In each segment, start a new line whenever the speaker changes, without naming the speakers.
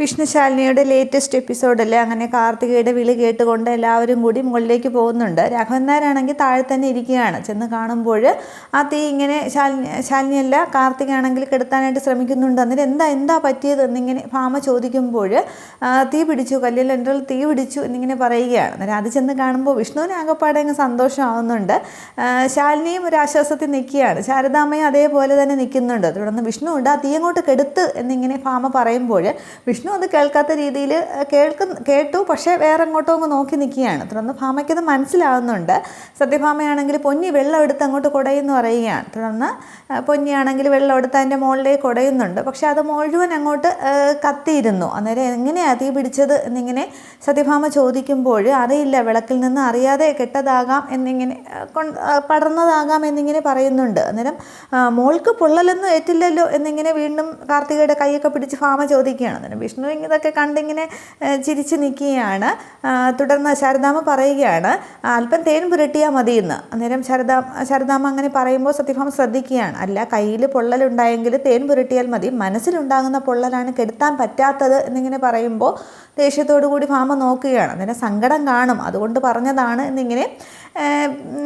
വിഷ്ണുശാലിനിയുടെ latest എപ്പിസോഡിൽ അങ്ങനെ കാർത്തികയുടെ വിളി കേട്ടുകൊണ്ട് എല്ലാവരും കൂടി മുകളിലേക്ക് പോകുന്നുണ്ട്. രാഘവൻ നായരാണെങ്കിൽ താഴെ തന്നെ ഇരിക്കുകയാണ്. ചെന്ന് കാണുമ്പോൾ ആ തീ ഇങ്ങനെ ശാലിനി ശാലിനിയല്ല കാർത്തിക ആണെങ്കിൽ കെടുത്താനായിട്ട് ശ്രമിക്കുന്നുണ്ട്. അന്നേരം എന്താ എന്താ പറ്റിയത് എന്നിങ്ങനെ ഭാമ ചോദിക്കുമ്പോൾ തീ പിടിച്ചു കല്ലിൽ എന്റെ തീ പിടിച്ചു എന്നിങ്ങനെ പറയുകയാണ്. അന്നേരം അത് ചെന്ന് കാണുമ്പോൾ വിഷ്ണുവിന് ആകപ്പാടെ അങ്ങ് സന്തോഷമാവുന്നുണ്ട്. ശാലിനിയും ഒരു ആശ്വാസത്തിൽ നിൽക്കുകയാണ്. ശാരദാമ്മയും അതേപോലെ തന്നെ നിൽക്കുന്നുണ്ട്. തുടർന്ന് വിഷ്ണു ഉണ്ട് ആ തീ അങ്ങോട്ട് കെടുത്ത് എന്നിങ്ങനെ ഭാമ പറയുമ്പോൾ വിഷ്ണു അത് കേൾക്കാത്ത രീതിയിൽ കേൾക്കുന്ന കേട്ടു പക്ഷേ വേറെ എങ്ങോട്ടോ അങ്ങ് നോക്കി നിൽക്കുകയാണ്. തുടർന്ന് ഭാമയ്ക്കത് മനസ്സിലാവുന്നുണ്ട്. സത്യഭാമയാണെങ്കിൽ പൊന്നി വെള്ളം എടുത്ത് അങ്ങോട്ട് കുടയെന്ന് പറയുകയാണ്. തുടർന്ന് പൊന്നിയാണെങ്കിൽ വെള്ളം എടുത്ത് അതിന്റെ മുകളിലേക്ക് കുടയുന്നുണ്ട്. പക്ഷേ അത് മുഴുവൻ അങ്ങോട്ട് കത്തിയിരുന്നു. അന്നേരം എങ്ങനെയാണ് തീ പിടിച്ചത് എന്നിങ്ങനെ സത്യഭാമ ചോദിക്കുമ്പോൾ അറിയില്ല വിളക്കിൽ നിന്ന് അറിയാതെ കെട്ടതാകാം എന്നിങ്ങനെ പടർന്നതാകാം എന്നിങ്ങനെ പറയുന്നുണ്ട്. അന്നേരം മോൾക്ക് പൊള്ളലൊന്നും ഏറ്റില്ലല്ലോ എന്നിങ്ങനെ വീണ്ടും കാർത്തികയുടെ കൈയൊക്കെ പിടിച്ച് ഭാമ ചോദിക്കുകയാണ്. അന്നേരം വിഷ്ണു ഇതൊക്കെ കണ്ടിങ്ങനെ ചിരിച്ചു നിൽക്കുകയാണ് തുടർന്ന് ശാരദാമ്മ പറയുകയാണ് അല്പം തേൻ പുരട്ടിയാൽ മതിയെന്ന്. അന്നേരം ശാരദാ ശാരദാമ്മ അങ്ങനെ പറയുമ്പോൾ സത്യഭാമ ശ്രദ്ധിക്കുകയാണ് അല്ല കയ്യിൽ പൊള്ളലുണ്ടായെങ്കിൽ തേൻ പുരട്ടിയാൽ മതി. മനസ്സിലുണ്ടാകുന്ന പൊള്ളലാണ് കെടുത്താൻ പറ്റാത്തത് എന്നിങ്ങനെ പറയുമ്പോൾ ദേഷ്യത്തോടു കൂടി ഭാമ നോക്കുകയാണ്. അന്നേരം സങ്കടം കാണും. അതുകൊണ്ട് പറഞ്ഞതാണ് എന്നിങ്ങനെ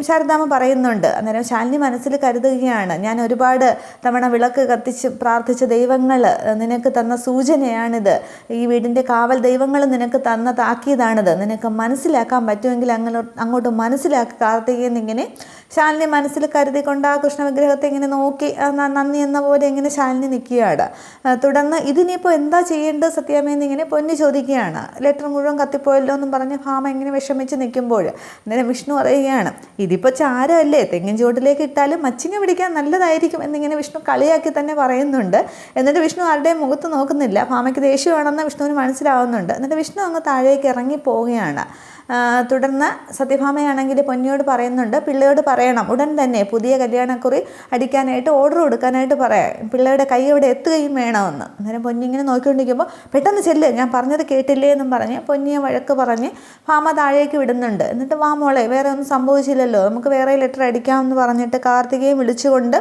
ശാരദാമ്മ പറയുന്നുണ്ട്. അന്നേരം ശാലിനി മനസ്സിൽ കരുതുകയാണ്. ഞാൻ ഒരുപാട് തവണ വിളക്ക് കത്തിച്ച് പ്രാർത്ഥിച്ച ദൈവങ്ങൾ നിനക്ക് തന്ന സൂചനയാണിത്. ഈ വീടിന്റെ കാവൽ ദൈവങ്ങൾ നിനക്ക് തന്ന താക്കിയതാണിത് നിനക്ക് മനസ്സിലാക്കാൻ പറ്റുമെങ്കിൽ അങ്ങനെ അങ്ങോട്ട് മനസ്സിലാക്കി. കാർത്തികെന്നിങ്ങനെ ശാലിനി മനസ്സിൽ കരുതിക്കൊണ്ട് ആ കൃഷ്ണ വിഗ്രഹത്തെ ഇങ്ങനെ നോക്കി നന്ദി എന്ന പോലെ ഇങ്ങനെ ശാലിനി നിൽക്കുകയാണ്. തുടർന്ന് ഇതിനിപ്പോൾ എന്താ ചെയ്യേണ്ടത് സത്യാമ്മയെന്ന് ഇങ്ങനെ പൊന്നു ചോദിക്കുകയാണ്. ലെറ്റർ മുഴുവൻ കത്തിപ്പോയല്ലോ എന്നും പറഞ്ഞ് ഭാമ ഇങ്ങനെ വിഷമിച്ച് നിൽക്കുമ്പോൾ. അന്നേരം വിഷ്ണു പറയുകയാണ് ഇതിപ്പോൾ ചാരമല്ലേ? തെങ്ങിൻ ചുവട്ടിലേക്ക് ഇട്ടാലും മച്ചിങ്ങ പിടിക്കാൻ നല്ലതായിരിക്കും എന്നിങ്ങനെ വിഷ്ണു കളിയാക്കി തന്നെ പറയുന്നുണ്ട്. എന്നിട്ട് വിഷ്ണു ആരുടെയും മുഖത്ത് നോക്കുന്നില്ല. ഭാമയ്ക്ക് ദേഷ്യമാണെന്ന് വിഷ്ണുവിന് മനസ്സിലാവുന്നുണ്ട്. എന്നിട്ട് വിഷ്ണു അങ്ങ് താഴേക്ക് ഇറങ്ങി പോവുകയാണ്. തുടർന്ന് സത്യഭാമയാണെങ്കിൽ പൊന്നിയോട് പറയുന്നുണ്ട് പിള്ളയോട് പറയണം ഉടൻ തന്നെ പുതിയ കല്യാണക്കുറി അടിക്കാനായിട്ട് ഓർഡർ കൊടുക്കാനായിട്ട് പറയാം. പിള്ളയുടെ കൈ അവിടെ എത്തുകയും വേണമെന്ന്. അന്നേരം പൊന്നി ഇങ്ങനെ നോക്കിക്കൊണ്ടിരിക്കുമ്പോൾ പെട്ടെന്ന് ചെല്ല് ഞാൻ പറഞ്ഞത് കേട്ടില്ലേ എന്നും പറഞ്ഞ് പൊന്നിയെ വഴക്ക് പറഞ്ഞ് ഭാമ താഴേക്ക് വിടുന്നുണ്ട്. എന്നിട്ട് വാ മോളെ വേറെ ഒന്നും സംഭവിച്ചില്ലല്ലോ നമുക്ക് വേറെ ലെറ്റർ അടിക്കാമെന്ന് പറഞ്ഞിട്ട് കാർത്തികയും വിളിച്ചുകൊണ്ട്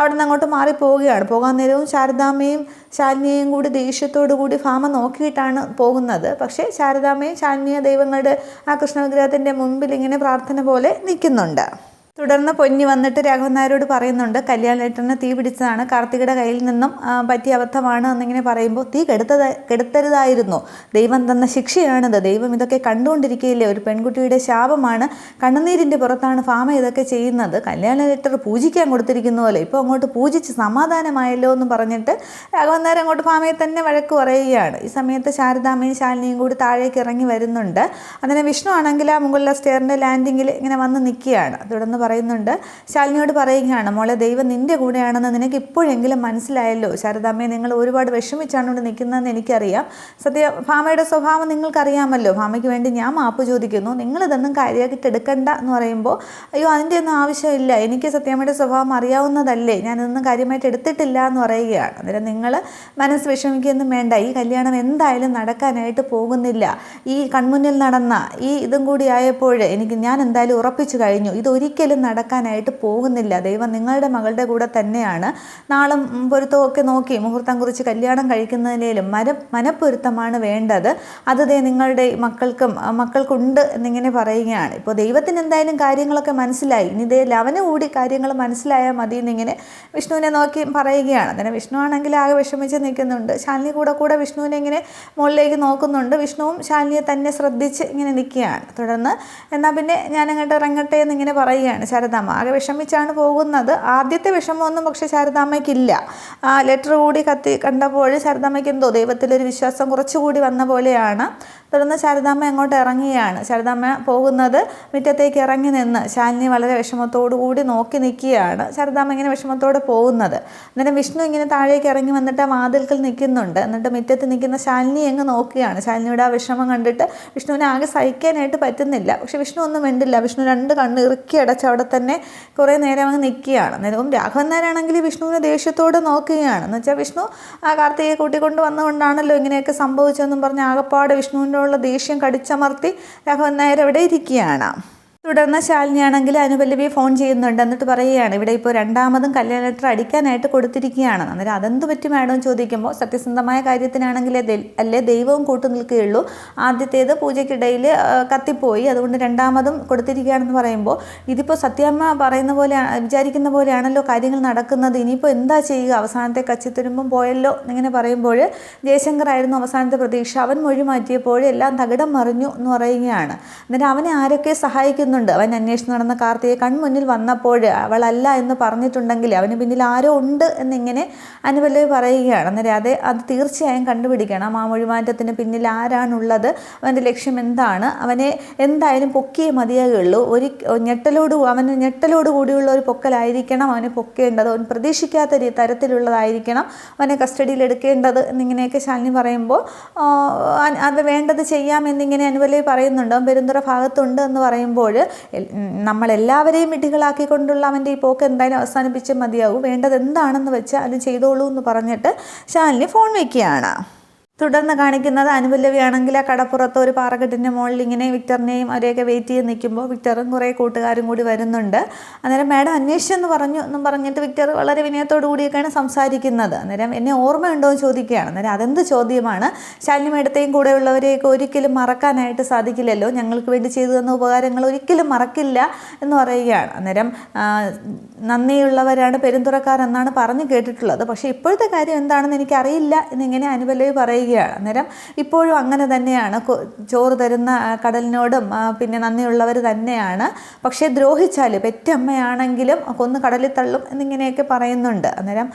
അവിടെ നിന്ന് അങ്ങോട്ട് മാറിപ്പോവുകയാണ്. പോകാൻ നേരവും ശാരദാമ്മയും ശാലിനിയെയും കൂടി ദേഷ്യത്തോടു കൂടി ഭാമ നോക്കിയിട്ടാണ് പോകുന്നത്. പക്ഷേ ശാരദാമ്മയും ശാലിനിയ ദൈവങ്ങളുടെ ആ കൃഷ്ണവിഗ്രഹത്തിന്റെ മുമ്പിൽ ഇങ്ങനെ പ്രാർത്ഥന പോലെ നിൽക്കുന്നുണ്ട്. തുടർന്ന് പൊന്നി വന്നിട്ട് രാഘവൻ നായരോട് പറയുന്നുണ്ട് കല്യാണേട്ടന് തീ പിടിച്ചതാണ്. കാർത്തികയുടെ കയ്യിൽ നിന്നും പറ്റിയ അബദ്ധമാണ് എന്നിങ്ങനെ പറയുമ്പോൾ തീ കെടുത്തത് കെടുത്തരുതായിരുന്നു. ദൈവം തന്ന ശിക്ഷയാണിത്. ദൈവം ഇതൊക്കെ കണ്ടുകൊണ്ടിരിക്കുകയില്ലേ ഒരു പെൺകുട്ടിയുടെ ശാപമാണ്. കണ്ണുനീരിന്റെ പുറത്താണ് ഫാമ ഇതൊക്കെ ചെയ്യുന്നത്. കല്യാണേട്ടർ പൂജിക്കാൻ കൊടുത്തിരിക്കുന്ന പോലെ. ഇപ്പോൾ അങ്ങോട്ട് പൂജിച്ച് സമാധാനമായല്ലോ എന്ന് പറഞ്ഞിട്ട് രാഘവൻ നായർ അങ്ങോട്ട് ഫാമയെ തന്നെ വഴക്ക് പറയുകയാണ്. ഈ സമയത്ത് ശാരദാമ്മയും ശാലിനിയും കൂടി താഴേക്ക് ഇറങ്ങി വരുന്നുണ്ട്. അങ്ങനെ വിഷ്ണു ആണെങ്കിൽ ആ മുകളിലെ സ്റ്റെയറിന്റെ ലാൻഡിങ്ങിൽ ഇങ്ങനെ വന്ന് നിൽക്കുകയാണ്. തുടർന്ന് പറയുന്നുണ്ട്. ശാലിനിയോട് പറയുകയാണ് മോളെ ദൈവം നിന്റെ കൂടെയാണെന്ന് നിനക്ക് ഇപ്പോഴെങ്കിലും മനസ്സിലായല്ലോ. ശാരദാമ്മയെ നിങ്ങൾ ഒരുപാട് വിഷമിച്ചാണ് ഇവിടെ നിൽക്കുന്നതെന്ന് എനിക്കറിയാം. സത്യ ഭാമയുടെ സ്വഭാവം നിങ്ങൾക്കറിയാമല്ലോ. ഭാമയ്ക്ക് വേണ്ടി ഞാൻ മാപ്പ് ചോദിക്കുന്നു. നിങ്ങളിതൊന്നും കാര്യമാക്കിയിട്ട് എടുക്കണ്ട എന്ന് പറയുമ്പോൾ അയ്യോ അതിന്റെ ഒന്നും ആവശ്യമില്ല. എനിക്ക് സത്യാമ്മയുടെ സ്വഭാവം അറിയാവുന്നതല്ലേ. ഞാനിതൊന്നും കാര്യമായിട്ട് എടുത്തിട്ടില്ല എന്ന് പറയുകയാണ്. അന്നേരം നിങ്ങൾ മനസ്സ് വിഷമിക്കുകയൊന്നും വേണ്ട. ഈ കല്യാണം എന്തായാലും നടക്കാനായിട്ട് പോകുന്നില്ല. ഈ കൺമുന്നിൽ നടന്ന ഈ ഇതും കൂടി ആയപ്പോൾ എനിക്ക് ഞാൻ എന്തായാലും ഉറപ്പിച്ചു കഴിഞ്ഞു. ഇതൊരിക്കലും നടക്കാനായിട്ട് പോകുന്നില്ല. ദൈവം നിങ്ങളുടെ മകളുടെ കൂടെ തന്നെയാണ്. നാളും പൊരുത്തമൊക്കെ നോക്കി മുഹൂർത്തം കുറിച്ച് കല്യാണം കഴിക്കുന്നതിലും മര മനപ്പൊരുത്തമാണ് വേണ്ടത്. അത് ദേ നിങ്ങളുടെ മക്കൾക്കും മക്കൾക്കുണ്ട് എന്നിങ്ങനെ പറയുകയാണ്. ഇപ്പോൾ ദൈവത്തിന് എന്തായാലും കാര്യങ്ങളൊക്കെ മനസ്സിലായി. ഇനി ദേ ലവന് കൂടി കാര്യങ്ങൾ മനസ്സിലായാൽ മതി എന്നിങ്ങനെ വിഷ്ണുവിനെ നോക്കി പറയുകയാണ്. അങ്ങനെ വിഷ്ണു ആണെങ്കിൽ ആകെ വിഷമിച്ച് നിൽക്കുന്നുണ്ട്. ശാലിനി കൂടെ കൂടെ വിഷ്ണുവിനെ ഇങ്ങനെ മുകളിലേക്ക് നോക്കുന്നുണ്ട്. വിഷ്ണുവും ശാലിനിയെ തന്നെ ശ്രദ്ധിച്ച് ഇങ്ങനെ നിൽക്കുകയാണ്. തുടർന്ന് എന്നാൽ പിന്നെ ഞാനങ്ങോട്ട് ഇറങ്ങട്ടെ എന്നിങ്ങനെ പറയുകയാണ്. ശാരദാമ്മ ആകെ വിഷമിച്ചാണ് പോകുന്നത്. ആദ്യത്തെ വിഷമമൊന്നും പക്ഷേ ശാരദാമ്മയ്ക്കില്ല. ലെറ്റർ കൂടി കത്തി കണ്ടപ്പോൾ ശാരദാമ്മയ്ക്ക് എന്തോ ദൈവത്തിലൊരു വിശ്വാസം കുറച്ചുകൂടി വന്ന പോലെയാണ്. തുടർന്ന് ശാരദാമ്മ അങ്ങോട്ട് ഇറങ്ങുകയാണ്. ശാരദാമ്മ പോകുന്നത് മുറ്റത്തേക്ക് ഇറങ്ങി നിന്ന് ശാലിനി വളരെ വിഷമത്തോടു കൂടി നോക്കി നിൽക്കുകയാണ്. ശാരദാമ്മ ഇങ്ങനെ വിഷമത്തോടെ പോകുന്നത്. അന്നേരം വിഷ്ണു ഇങ്ങനെ താഴേക്ക് ഇറങ്ങി വന്നിട്ട് വാതിൽക്കൽ നിൽക്കുന്നുണ്ട്. എന്നിട്ട് മുറ്റത്ത് നിൽക്കുന്ന ശാലിനി അങ്ങ് നോക്കുകയാണ്. ശാലിനിയുടെ ആ വിഷമം കണ്ടിട്ട് വിഷ്ണുവിനെ ആകെ സഹിക്കാനായിട്ട് പറ്റുന്നില്ല. പക്ഷെ വിഷ്ണു ഒന്നും വേണ്ടില്ല വിഷ്ണു രണ്ട് കണ്ണ് ഇറുക്കി അടച്ച് അവിടെ തന്നെ കുറേ നേരം അങ്ങ് നിൽക്കുകയാണ്. അന്നേരവും രാഘവൻ നായരാണെങ്കിൽ വിഷ്ണുവിനെ ദേഷ്യത്തോടെ നോക്കുകയാണ്. എന്ന് വെച്ചാൽ വിഷ്ണു ആ കാർത്തികയെ കൂട്ടിക്കൊണ്ട് വന്നുകൊണ്ടാണല്ലോ ഇങ്ങനെയൊക്കെ സംഭവിച്ചതെന്നും പറഞ്ഞ് ആകപ്പാട് വിഷ്ണുവിന്റെ ഉള്ള ദേഷ്യം കടിച്ചമർത്തി രാഘവൻ നായർ അവിടെ ഇരിക്കുകയാണ്? തുടർന്ന് ശാലിനിയാണെങ്കിൽ അനുപല്ലവി ഫോൺ ചെയ്യുന്നുണ്ട്. എന്നിട്ട് പറയുകയാണ് ഇവിടെ ഇപ്പോൾ രണ്ടാമതും കല്യാണ ലെറ്റർ അടിക്കാനായിട്ട് കൊടുത്തിരിക്കുകയാണ്. അന്നേരം അതെന്ത് പറ്റി മാഡം ചോദിക്കുമ്പോൾ സത്യസന്ധമായ കാര്യത്തിനാണെങ്കിൽ അല്ലേ ദൈവവും കൂട്ടു നിൽക്കുകയുള്ളൂ. ആദ്യത്തേത് പൂജയ്ക്കിടയിൽ കത്തിപ്പോയി. അതുകൊണ്ട് രണ്ടാമതും കൊടുത്തിരിക്കുകയാണെന്ന് പറയുമ്പോൾ ഇതിപ്പോൾ സത്യമ്മ പറയുന്ന പോലെ വിചാരിക്കുന്ന പോലെയാണല്ലോ കാര്യങ്ങൾ നടക്കുന്നത്. ഇനിയിപ്പോൾ എന്താ ചെയ്യുക? അവസാനത്തെ കച്ചിത്തുരുമ്പം പോയല്ലോ എന്നിങ്ങനെ പറയുമ്പോൾ ജയശങ്കർ ആയിരുന്നു അവസാനത്തെ പ്രതീക്ഷ. അവൻ മൊഴി മാറ്റിയപ്പോൾ എല്ലാം തകിടം മറിഞ്ഞു എന്ന് പറയുകയാണ്. അന്നേരം അവനെ ആരൊക്കെ സഹായിക്കുന്നുണ്ട് അവൻ അന്വേഷണം നടന്ന കാർത്തിയെ കൺമുന്നിൽ വന്നപ്പോൾ അവളല്ല എന്ന് പറഞ്ഞിട്ടുണ്ടെങ്കിൽ അവന് പിന്നിൽ ആരോ ഉണ്ട് എന്നിങ്ങനെ അനുപല്ലവി പറയുകയാണ്. അന്നേരം അതെ അത് തീർച്ചയായും കണ്ടുപിടിക്കണം. ആ മൊഴിമാറ്റത്തിന് പിന്നിൽ ആരാണുള്ളത്? അവന്റെ ലക്ഷ്യം എന്താണ്? അവനെ എന്തായാലും പൊക്കിയേ മതിയാകുള്ളൂ. ഒരു ഞെട്ടലോട് അവന് ഞെട്ടലോട് കൂടിയുള്ള ഒരു പൊക്കലായിരിക്കണം അവനെ പൊക്കേണ്ടത്. അവൻ പ്രതീക്ഷിക്കാത്ത തരത്തിലുള്ളതായിരിക്കണം അവനെ കസ്റ്റഡിയിൽ എടുക്കേണ്ടത് എന്നിങ്ങനെയൊക്കെ ശാലിനി പറയുമ്പോൾ അത് വേണ്ടത് ചെയ്യാമെന്നിങ്ങനെ അനുപല്ലവി പറയുന്നുണ്ട്. അവൻ പെരുന്തുറ ഭാഗത്തുണ്ട് എന്ന് പറയുമ്പോൾ നമ്മളെല്ലാവരെയും വിഡ്ഢികളാക്കിക്കൊണ്ടുള്ള അവന്റെ ഈ പോക്ക് എന്തായാലും അവസാനിപ്പിച്ച് മതിയാവും. വേണ്ടത് എന്താണെന്ന് വെച്ചാൽ അത് ചെയ്തോളൂ എന്ന് പറഞ്ഞിട്ട് ശാലിനി ഫോൺ വയ്ക്കുകയാണ് തുടർന്ന് കാണിക്കുന്നത് അനുപല്ലവിയാണെങ്കിൽ ആ കടപ്പുറത്ത് ഒരു പാറക്കെട്ടിന്റെ മുകളിൽ ഇങ്ങനെ വിക്ടറിനെയും അവരെയൊക്കെ വെയിറ്റ് ചെയ്ത് നിൽക്കുമ്പോൾ വിക്ടറും കുറേ കൂട്ടുകാരും കൂടി വരുന്നുണ്ട്. അന്നേരം മാഡം അന്വേഷിച്ചെന്ന് പറഞ്ഞു എന്നും പറഞ്ഞിട്ട് വിക്ടർ വളരെ വിനയത്തോടു കൂടിയൊക്കെയാണ് സംസാരിക്കുന്നത്. അന്നേരം എന്നെ ഓർമ്മയുണ്ടോ എന്ന് ചോദിക്കുകയാണ്. അന്നേരം അതെന്ത് ചോദ്യമാണ്? ശാലിനി മേഡത്തെയും കൂടെയുള്ളവരെയൊക്കെ ഒരിക്കലും മറക്കാനായിട്ട് സാധിക്കില്ലല്ലോ? ഞങ്ങൾക്ക് വേണ്ടി ചെയ്തു തന്ന ഉപകാരങ്ങൾ ഒരിക്കലും മറക്കില്ല എന്ന് പറയുകയാണ്. അന്നേരം നന്ദിയുള്ളവരാണ് പെരുന്തുറക്കാരെന്നാണ് പറഞ്ഞു കേട്ടിട്ടുള്ളത്. പക്ഷേ ഇപ്പോഴത്തെ കാര്യം എന്താണെന്ന് എനിക്കറിയില്ല എന്നിങ്ങനെ അനുപല്ലവി പറയുകയാണ്. അന്നേരം ഇപ്പോഴും അങ്ങനെ തന്നെയാണ്. ചോറ് തരുന്ന കടലിനോടും പിന്നെ നന്ദിയുള്ളവർ തന്നെയാണ്. പക്ഷേ ദ്രോഹിച്ചാൽ പെറ്റമ്മയാണെങ്കിലും കൊന്ന് കടലിൽ തള്ളും എന്നിങ്ങനെയൊക്കെ പറയുന്നുണ്ട്. അന്നേരം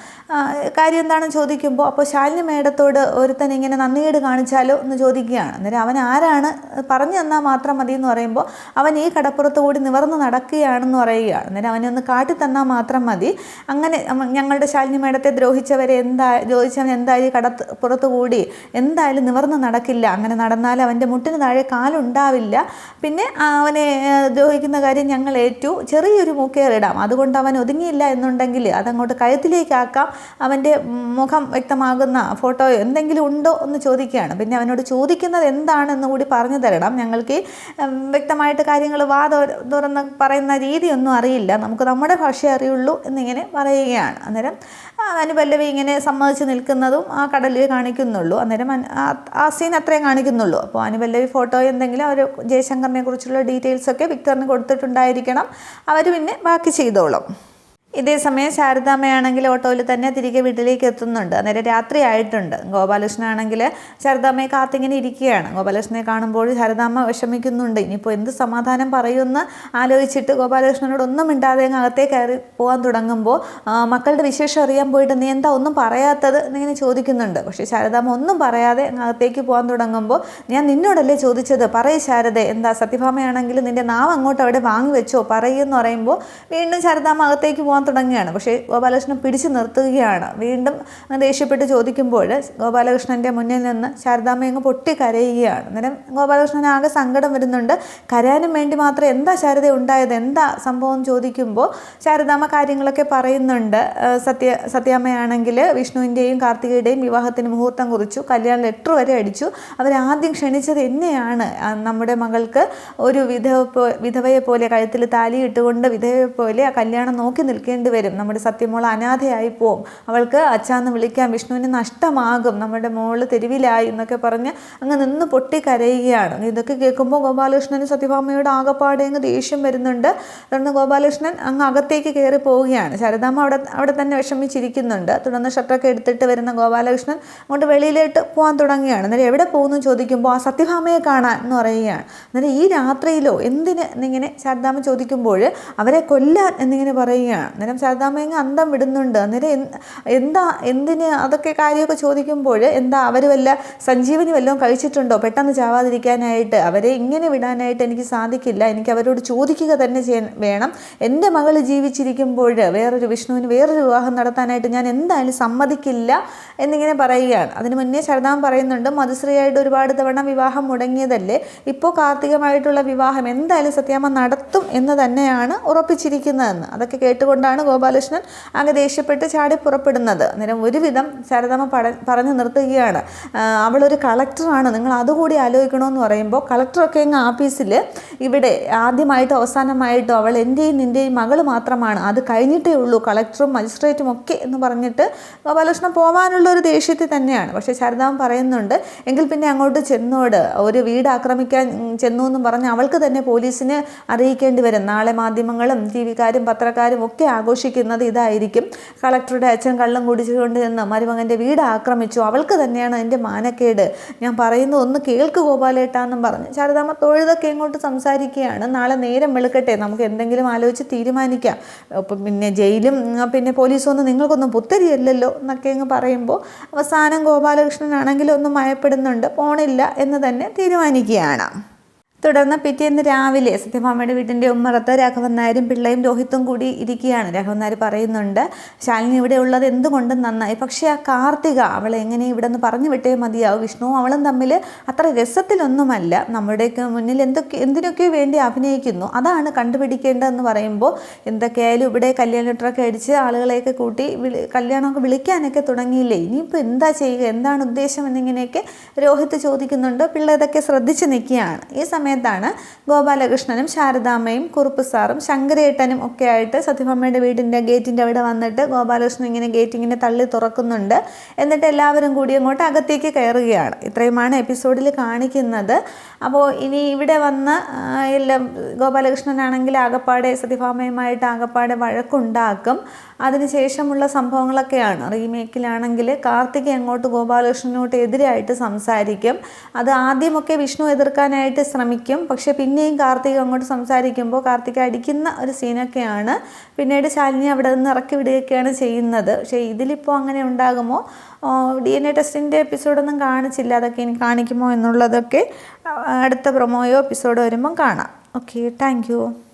കാര്യം എന്താണെന്ന് ചോദിക്കുമ്പോൾ അപ്പോൾ ശാലിനി മേഡത്തോട് ഒരുത്തൻ ഇങ്ങനെ നന്ദിയേട് കാണിച്ചാലോ എന്ന് ചോദിക്കുകയാണ്. അന്നേരം അവൻ ആരാണ്? പറഞ്ഞു തന്നാൽ മാത്രം മതി എന്ന് പറയുമ്പോൾ അവൻ ഈ കടപ്പുറത്ത് കൂടി നിവർന്ന് നടക്കുകയാണെന്ന് പറയുകയാണ്. അന്നേരം അവനെ ഒന്ന് കാട്ടി തന്നാൽ മാത്രം മതി. അങ്ങനെ ഞങ്ങളുടെ ശാലിനി മേടത്തെ ദ്രോഹിച്ചവരെ എന്താ ദ്രോഹിച്ചവൻ എന്തായി കടപ്പുറത്ത് കൂടി എന്തായാലും നിവർന്ന് നടക്കില്ല. അങ്ങനെ നടന്നാൽ അവന്റെ മുട്ടിന് താഴെ കാലുണ്ടാവില്ല. പിന്നെ അവനെ ദ്രോഹിക്കുന്ന കാര്യം ഞങ്ങൾ ഏറ്റു. ചെറിയൊരു മൂക്കേറിടാം. അതുകൊണ്ട് അവൻ ഒതുങ്ങിയില്ല എന്നുണ്ടെങ്കിൽ അതങ്ങോട്ട് കഴുത്തിലേക്കാക്കാം. അവന്റെ മുഖം വ്യക്തമാകുന്ന ഫോട്ടോയോ എന്തെങ്കിലും ഉണ്ടോ എന്ന് ചോദിക്കുകയാണ്. പിന്നെ അവനോട് ചോദിക്കുന്നത് എന്താണെന്ന് കൂടി പറഞ്ഞു തരണം. ഞങ്ങൾക്ക് വ്യക്തമായിട്ട് കാര്യങ്ങൾ വാ തുറ- തുറന്ന് പറയുന്ന രീതിയൊന്നും അറിയില്ല. നമുക്ക് നമ്മുടെ ഭാഷയെ അറിയുള്ളൂ എന്നിങ്ങനെ പറയുകയാണ്. അന്നേരം അനുപല്ലവി ഇങ്ങനെ സമ്മതിച്ച് നിൽക്കുന്നതും ആ കടലിൽ കാണിക്കുന്നുള്ളൂ. അന്നേരം ആ- സീൻ അത്രയും കാണിക്കുന്നുള്ളൂ. അപ്പോൾ അനുപല്ലവി ഫോട്ടോ എന്തെങ്കിലും അവർ ജയശങ്കറിനെ കുറിച്ചുള്ള ഡീറ്റെയിൽസൊക്കെ വിക്ടറിന് കൊടുത്തിട്ടുണ്ടായിരിക്കണം. അവർ പിന്നെ ബാക്കി ചെയ്തോളും. ഇതേ സമയം ശാരദാമ്മയാണെങ്കിൽ ഓട്ടോയിൽ തന്നെ തിരികെ വീട്ടിലേക്ക് എത്തുന്നുണ്ട്. അന്നേരം രാത്രി ആയിട്ടുണ്ട്. ഗോപാലകൃഷ്ണനാണെങ്കിൽ ശാരദാമ്മയെ കാത്തിങ്ങനെ ഇരിക്കുകയാണ്. ഗോപാലകൃഷ്ണനെ കാണുമ്പോൾ ശാരദാമ്മ വിഷമിക്കുന്നുണ്ട്. ഇനിയിപ്പോൾ എന്ത് സമാധാനം പറയുമെന്ന് ആലോചിച്ചിട്ട് ഗോപാലകൃഷ്ണനോട് ഒന്നും മിണ്ടാതെ അകത്തേ കയറി പോകാൻ തുടങ്ങുമ്പോൾ മക്കളുടെ വിശേഷം അറിയാൻ പോയിട്ട് നീ എന്താ ഒന്നും പറയാത്തത് എന്നിങ്ങനെ ചോദിക്കുന്നുണ്ട്. പക്ഷേ ശാരദാമ്മ ഒന്നും പറയാതെ അകത്തേക്ക് പോകാൻ തുടങ്ങുമ്പോൾ ഞാൻ നിന്നോടല്ലേ ചോദിച്ചത്? പറയ് ശാരദ എന്താ സത്യഭാമയാണെങ്കിൽ നിന്റെ നാവ് അങ്ങോട്ട് അവിടെ വാങ്ങി വെച്ചോ? പറയെന്ന് പറയുമ്പോൾ വീണ്ടും ശാരദാമ്മ അകത്തേക്ക് പോകാൻ തുടങ്ങുകയാണ്. പക്ഷേ ഗോപാലകൃഷ്ണൻ പിടിച്ചു നിർത്തുകയാണ്. വീണ്ടും ദേഷ്യപ്പെട്ട് ചോദിക്കുമ്പോൾ ഗോപാലകൃഷ്ണന്റെ മുന്നിൽ നിന്ന് ശാരദാമ്മ അങ്ങ് പൊട്ടി കരയുകയാണ്. അന്നേരം ഗോപാലകൃഷ്ണൻ ആകെ സങ്കടം വരുന്നുണ്ട്. കരയാനും വേണ്ടി മാത്രം എന്താ ശാരദ ഉണ്ടായത്? എന്താ സംഭവം ചോദിക്കുമ്പോൾ ശാരദാമ്മ കാര്യങ്ങളൊക്കെ പറയുന്നുണ്ട്. സത്യ സത്യാമ്മയാണെങ്കിൽ വിഷ്ണുവിന്റെയും കാർത്തികയുടെയും വിവാഹത്തിന് മുഹൂർത്തം കുറിച്ചു കല്യാണ ലെറ്റർ വരെ അടിച്ചു. അവരാദ്യം ക്ഷണിച്ചത് എന്നെയാണ്. നമ്മുടെ മകൾക്ക് ഒരു വിധവ വിധവയെ പോലെ കഴുത്തിൽ താലി ഇട്ടുകൊണ്ട് വിധവയെ പോലെ ആ കല്യാണം നോക്കി നിൽക്കേണ്ടി വരും. നമ്മുടെ സത്യമോൾ അനാഥയായി പോവും. അവൾക്ക് അച്ഛാന്ന് വിളിക്കാം. വിഷ്ണുവിന് നഷ്ടമാകും. നമ്മുടെ മോൾ തെരുവിലായി എന്നൊക്കെ പറഞ്ഞ് അങ്ങ് നിന്ന് പൊട്ടി കരയുകയാണ് ഇതൊക്കെ കേൾക്കുമ്പോൾ ഗോപാലകൃഷ്ണന് സത്യഭാമയോട് ആകപ്പാടെ അങ്ങ് ദേഷ്യം വരുന്നുണ്ട്. തുടർന്ന് ഗോപാലകൃഷ്ണൻ അങ്ങ് അകത്തേക്ക് കയറി പോവുകയാണ്. ശരദാമ്മ അവിടെ അവിടെ തന്നെ വിഷമിച്ചിരിക്കുന്നുണ്ട്. തുടർന്ന് ഷട്ടറൊക്കെ എടുത്തിട്ട് വരുന്ന ഗോപാലകൃഷ്ണൻ അങ്ങോട്ട് വെളിയിലേട്ട് പോകാൻ തുടങ്ങുകയാണ്. അന്നേരം എവിടെ പോകുന്നു ചോദിക്കുമ്പോൾ ആ സത്യഭാമയെ കാണാൻ എന്ന് പറയുകയാണ്. അന്നേരം ഈ രാത്രിയിലോ എന്തിന് എന്നിങ്ങനെ ശാരദാമ്മ ചോദിക്കുമ്പോൾ അവരെ കൊല്ലാൻ എന്നിങ്ങനെ പറയുകയാണ്. അന്നേരം ശാരദാമ്മ അങ്ങ് അന്തം വിടുന്നുണ്ട്. അന്നേരം എന്ത്- എന്താ എന്തിന് അതൊക്കെ കാര്യമൊക്കെ ചോദിക്കുമ്പോൾ എന്താ അവർ വല്ല സഞ്ജീവനി വല്ലതും കഴിച്ചിട്ടുണ്ടോ? പെട്ടെന്ന് ചാവാതിരിക്കാനായിട്ട്. അവരെ ഇങ്ങനെ വിടാനായിട്ട് എനിക്ക് സാധിക്കില്ല. എനിക്ക് അവരോട് ചോദിക്കുക തന്നെ ചെയ്യാൻ വേണം. എന്റെ മകൾ ജീവിച്ചിരിക്കുമ്പോൾ വേറൊരു വിഷ്ണുവിന് വേറൊരു വിവാഹം നടത്താനായിട്ട് ഞാൻ എന്തായാലും സമ്മതിക്കില്ല എന്നിങ്ങനെ പറയുകയാണ്. അതിന് മുന്നേ ശരദാം പറയുന്നുണ്ട് മധുശ്രീയായിട്ട് ഒരുപാട് തവണ വിവാഹം മുടങ്ങിയതല്ലേ? ഇപ്പോൾ കാർത്തികമായിട്ടുള്ള വിവാഹം എന്തായാലും സത്യാമ്മ നടത്തും എന്ന് തന്നെയാണ് ഉറപ്പിച്ചിരിക്കുന്നതെന്ന്. അതൊക്കെ കേട്ടുകൊണ്ട് അതുകൊണ്ടാണ് ഗോപാലകൃഷ്ണൻ അങ്ങ് ദേഷ്യപ്പെട്ട് ചാടി പുറപ്പെടുന്നത്. അന്നേരം ഒരുവിധം ശാരദാമ്മ പട പറഞ്ഞു നിർത്തുകയാണ്. അവളൊരു കളക്ടറാണ്. നിങ്ങൾ അതുകൂടി ആലോചിക്കണമെന്ന് പറയുമ്പോൾ കളക്ടറൊക്കെ ഇങ്ങ് ആഫീസിൽ ഇവിടെ ആദ്യമായിട്ടോ അവസാനമായിട്ടോ അവൾ എന്റെയും നിന്റെയും മകൾ മാത്രമാണ്. അത് കഴിഞ്ഞിട്ടേ ഉള്ളൂ. കളക്ടറും മജിസ്ട്രേറ്റും ഒക്കെ എന്ന് പറഞ്ഞിട്ട് ഗോപാലകൃഷ്ണൻ പോകാനുള്ള ഒരു ദേഷ്യത്തിൽ തന്നെയാണ്. പക്ഷേ ശാരദാമ്മ പറയുന്നുണ്ട് എങ്കിൽ പിന്നെ അങ്ങോട്ട് ചെന്നോട്. ഒരു വീട് ആക്രമിക്കാൻ ചെന്നു എന്ന് പറഞ്ഞ് അവൾക്ക് തന്നെ പോലീസിനെ അറിയിക്കേണ്ടി വരും. നാളെ മാധ്യമങ്ങളും ടി വിക്കാരും പത്രക്കാരും ഒക്കെ ആഘോഷിക്കുന്നത് ഇതായിരിക്കും. കളക്ടറുടെ അച്ഛൻ കള്ളം കുടിച്ചുകൊണ്ട് നിന്ന് മരുമകന്റെ വീട് ആക്രമിച്ചു. അവൾക്ക് തന്നെയാണ് എന്റെ മാനക്കേട്. ഞാൻ പറയുന്നത് ഒന്ന് കേൾക്ക് ഗോപാലേട്ടാന്നും പറഞ്ഞ്. ശാരദാമ്മ തൊഴുതൊക്കെ ഇങ്ങോട്ട് സംസാരിക്കുകയാണ്. നാളെ നേരം വെളുക്കട്ടെ. നമുക്ക് എന്തെങ്കിലും ആലോചിച്ച് തീരുമാനിക്കാം. പിന്നെ ജയിലും പിന്നെ പോലീസും ഒന്നും നിങ്ങൾക്കൊന്നും പുത്തരിയല്ലല്ലോ എന്നൊക്കെ അങ്ങ് പറയുമ്പോൾ അവസാനം ഗോപാലകൃഷ്ണനാണെങ്കിലും ഒന്ന് മയപ്പെടുന്നുണ്ട്. പോണില്ല എന്ന് തന്നെ തീരുമാനിക്കുകയാണ്. തുടർന്ന് പിറ്റേന്ന് രാവിലെ സത്യഭാമയുടെ വീട്ടിന്റെ ഉമ്മറത്ത് രാഘവൻ നായരും പിള്ളയും രോഹിത്തും കൂടി ഇരിക്കുകയാണ്. രാഘവൻ നായർ പറയുന്നുണ്ട് ശാലിനി ഇവിടെ ഉള്ളത് എന്തുകൊണ്ടും നന്നായി. പക്ഷേ ആ കാർത്തിക അവളെ എങ്ങനെ ഇവിടെ നിന്ന് പറഞ്ഞു വിട്ടേ മതിയാവും? വിഷ്ണുവും അവളും തമ്മിൽ അത്ര രസത്തിലൊന്നുമല്ല. നമ്മുടെയൊക്കെ മുന്നിൽ എന്തൊക്കെ എന്തിനൊക്കെ വേണ്ടി അഭിനയിക്കുന്നു. അതാണ് കണ്ടുപിടിക്കേണ്ടതെന്ന് പറയുമ്പോൾ എന്തൊക്കെയായാലും ഇവിടെ കല്യാണ ലെറ്ററൊക്കെ അടിച്ച് ആളുകളെയൊക്കെ കൂട്ടി വിളി കല്യാണമൊക്കെ വിളിക്കാനൊക്കെ തുടങ്ങിയില്ലേ? ഇനിയിപ്പോൾ എന്താ ചെയ്യുക? എന്താണ് ഉദ്ദേശം എന്നിങ്ങനെയൊക്കെ രോഹിത്ത് ചോദിക്കുന്നുണ്ട്. പിള്ളേതൊക്കെ ശ്രദ്ധിച്ച് നിൽക്കുകയാണ്. ഈ സമയത്താണ് ഗോപാലകൃഷ്ണനും ശാരദാമ്മയും കുറുപ്പ് സാറും ശങ്കരേട്ടനും ഒക്കെ ആയിട്ട് സത്യഭാമയുടെ വീടിന്റെ ഗേറ്റിന്റെ അവിടെ വന്നിട്ട് ഗോപാലകൃഷ്ണൻ ഇങ്ങനെ ഗേറ്റ് ഇങ്ങനെ തള്ളി തുറക്കുന്നുണ്ട്. എന്നിട്ട് എല്ലാവരും കൂടി അങ്ങോട്ട് അകത്തേക്ക് കയറുകയാണ്. ഇത്രയുമാണ് എപ്പിസോഡിൽ കാണിക്കുന്നത്. അപ്പോൾ ഇനി ഇവിടെ വന്ന് എല്ലാം ഗോപാലകൃഷ്ണനാണെങ്കിൽ ആകപ്പാടെ സത്യഭാമയുമായിട്ട് ആകപ്പാടെ വഴക്കുണ്ടാക്കും. അതിനുശേഷമുള്ള സംഭവങ്ങളൊക്കെയാണ്. റീമേക്കിലാണെങ്കിൽ കാർത്തിക് അങ്ങോട്ട് ഗോപാലകൃഷ്ണനോട്ട് എതിരായിട്ട് സംസാരിക്കും. അത് ആദ്യമൊക്കെ വിഷ്ണു എതിർക്കാനായിട്ട് ശ്രമിക്കും. പക്ഷെ പിന്നെയും കാർത്തിക് അങ്ങോട്ട് സംസാരിക്കുമ്പോൾ കാർത്തിക് അടിക്കുന്ന ഒരു സീനൊക്കെയാണ്. പിന്നീട് ശാലിനി അവിടെ നിന്ന് ഇറക്കി വിടുകയൊക്കെയാണ് ചെയ്യുന്നത്. പക്ഷേ ഇതിലിപ്പോൾ അങ്ങനെ ഉണ്ടാകുമോ? ഡി എൻ എ ടെസ്റ്റിന്റെ എപ്പിസോഡൊന്നും കാണിച്ചില്ല. അതൊക്കെ ഇനി കാണിക്കുമോ എന്നുള്ളതൊക്കെ അടുത്ത പ്രൊമോയോ എപ്പിസോഡോ വരുമ്പം കാണാം. Okay thank